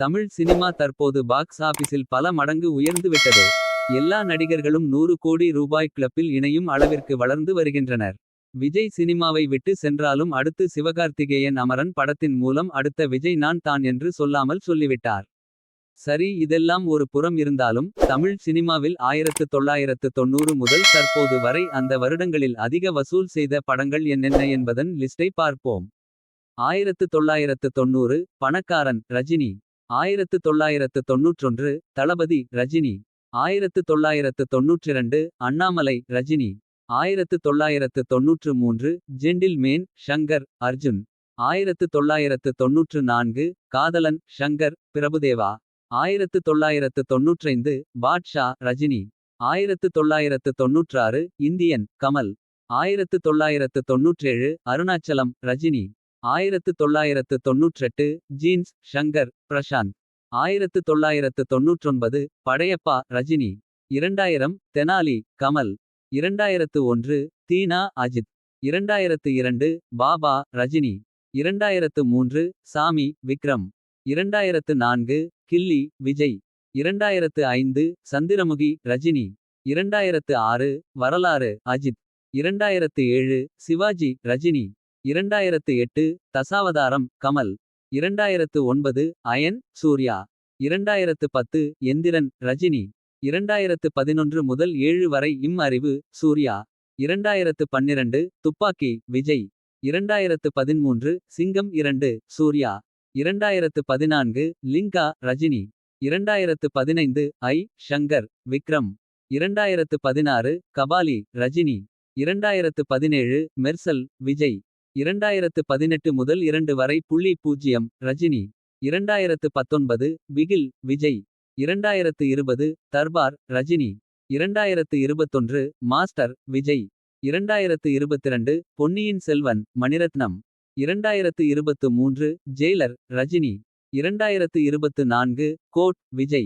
Tamil cinema தற்போது box ஆபீஸில் பல மடங்கு உயர்ந்துவிட்டது எல்லா நடிகர்களும் நூறு கோடி ரூபாய் கிளப்பில் இணையும் அளவிற்கு வளர்ந்து வருகின்றனர். விஜய் சினிமாவை விட்டு சென்றாலும் அடுத்து சிவகார்த்திகேயன் அமரன் படத்தின் மூலம் அடுத்த விஜய் நான் தான் என்று சொல்லாமல் சொல்லிவிட்டார். சரி இதெல்லாம் ஒரு புறம் இருந்தாலும். தமிழ் சினிமாவில் 1990 முதல் தற்போது வரை அந்த வருடங்களில் அதிக வசூல் செய்த படங்கள் என்னென்ன என்பதன் லிஸ்டை பார்ப்போம். 1990 பணக்காரன் ரஜினி ஆயிரத்து தொள்ளாயிரத்து தொன்னூற்றொன்று தளபதி ரஜினி. ஆயிரத்து தொள்ளாயிரத்து தொன்னூற்றிரண்டு அண்ணாமலை ரஜினி. ஆயிரத்து தொள்ளாயிரத்து தொன்னூற்று மூன்று ஜெண்டில் மேன் ஷங்கர் அர்ஜுன். ஆயிரத்து தொள்ளாயிரத்து தொன்னூற்று நான்கு காதலன் ஷங்கர் பிரபுதேவா. ஆயிரத்து தொள்ளாயிரத்து தொன்னூற்றைந்து பாட்ஷா ரஜினி. ஆயிரத்து தொள்ளாயிரத்து தொன்னூற்றாறு இந்தியன் கமல். ஆயிரத்து தொள்ளாயிரத்து தொன்னூற்றேழு அருணாச்சலம் ரஜினி. ஆயிரத்து தொள்ளாயிரத்து தொன்னூற்றெட்டு ஜீன்ஸ் ஷங்கர் பிரஷாந்த் ஆயிரத்து தொள்ளாயிரத்து தொன்னூற்றொன்பது படையப்பா ரஜினி. இரண்டாயிரம் தெனாலி கமல். இரண்டாயிரத்து ஒன்று தீனா அஜித். இரண்டாயிரத்து இரண்டு பாபா ரஜினி. இரண்டாயிரத்து மூன்று சாமி விக்ரம். இரண்டாயிரத்து நான்கு கில்லி விஜய். இரண்டாயிரத்து ஐந்து சந்திரமுகி ரஜினி. இரண்டாயிரத்து ஆறு வரலாறு அஜித். இரண்டாயிரத்து ஏழு சிவாஜி ரஜினி. இரண்டாயிரத்து எட்டு தசாவதாரம் கமல் இரண்டாயிரத்து ஒன்பது அயன் சூர்யா இரண்டாயிரத்து பத்து எந்திரன் ரஜினி இரண்டாயிரத்து பதினொன்று முதல் ஏழு வரை இம் அறிவு சூர்யா இரண்டாயிரத்து பன்னிரண்டு துப்பாக்கி விஜய் இரண்டாயிரத்து பதிமூன்று சிங்கம் இரண்டு சூர்யா இரண்டாயிரத்து பதினான்கு லிங்கா ரஜினி இரண்டாயிரத்து பதினைந்து ஐ ஷங்கர் விக்ரம் இரண்டாயிரத்து பதினாறு கபாலி ரஜினி இரண்டாயிரத்து பதினேழு மெர்சல் விஜய் இரண்டாயிரத்து பதினெட்டு முதல் இரண்டு வரை புள்ளி பூஜ்ஜியம் ரஜினி. இரண்டாயிரத்து பத்தொன்பது பிகில் விஜய். இரண்டாயிரத்து இருபது தர்பார் ரஜினி. இரண்டாயிரத்து இருபத்தொன்று மாஸ்டர் விஜய். இரண்டாயிரத்து இருபத்திரண்டு பொன்னியின் செல்வன் மணிரத்னம். இரண்டாயிரத்து இருபத்து மூன்று ஜெயிலர் ரஜினி. இரண்டாயிரத்து இருபத்து நான்கு கோட் விஜய்.